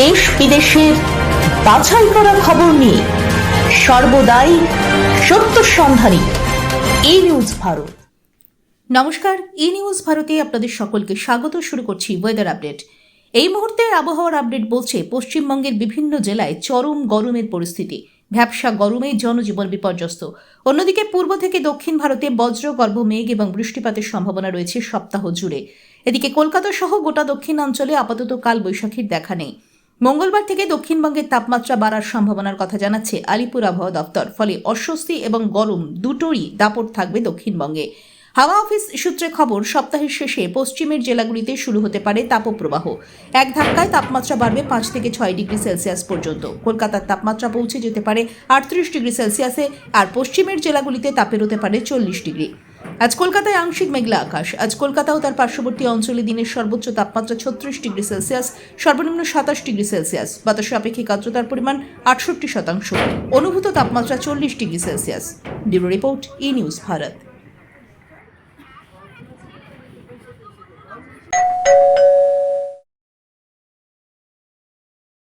দেশ বিদেশের বাছাই করা খবর নিয়ে সর্বদাই সত্য সন্ধানী এই নিউজ ভারত। নমস্কার ই নিউজ ভারতে আপনাদের সকলকে স্বাগত, শুরু করছি ওয়েদার আপডেট এই মুহূর্তের আবহাওয়ার আপডেট বলছে, পশ্চিমবঙ্গের বিভিন্ন জেলায় চরম গরমের পরিস্থিতি। ভ্যাবসা গরমে জনজীবন বিপর্যস্ত। অন্যদিকে পূর্ব থেকে দক্ষিণ ভারতে বজ্রগর্ভ মেঘ এবং বৃষ্টিপাতের সম্ভাবনা রয়েছে সপ্তাহ জুড়ে। এদিকে কলকাতা সহ গোটা দক্ষিণাঞ্চলে আপাতত কাল বৈশাখীর দেখা নেই। মঙ্গলবার থেকে দক্ষিণবঙ্গের তাপমাত্রা বাড়ার সম্ভাবনার কথা জানাচ্ছে আলিপুর আবহাওয়া দপ্তর। ফলে অস্বস্তি এবং গরম দুটোরই দাপট থাকবে দক্ষিণবঙ্গে। হাওয়া অফিস সূত্রে খবর, সপ্তাহের শেষে পশ্চিমের জেলাগুলিতে শুরু হতে পারে তাপপ্রবাহ। এক ধাক্কায় তাপমাত্রা বাড়বে পাঁচ থেকে ছয় ডিগ্রি সেলসিয়াস পর্যন্ত। কলকাতার তাপমাত্রা পৌঁছে যেতে পারে আটত্রিশ ডিগ্রি সেলসিয়াসে, আর পশ্চিমের জেলাগুলিতে তাপের হতে পারে চল্লিশ ডিগ্রি। আজ কলকাতায় আংশিক মেঘলা আকাশ। আজ কলকাতা ও তার পার্শ্ববর্তী অঞ্চলে দিনের সর্বোচ্চ তাপমাত্রা ছত্রিশ ডিগ্রি সেলসিয়াস, সর্বনিম্ন সাতাশ ডিগ্রি সেলসিয়াস। বাতাসে আপেক্ষিক আর্দ্রতার পরিমাণ আটষট্টি শতাংশ। অনুভূত তাপমাত্রা চল্লিশ degree Celsius. Bureau report, E news, Bharat.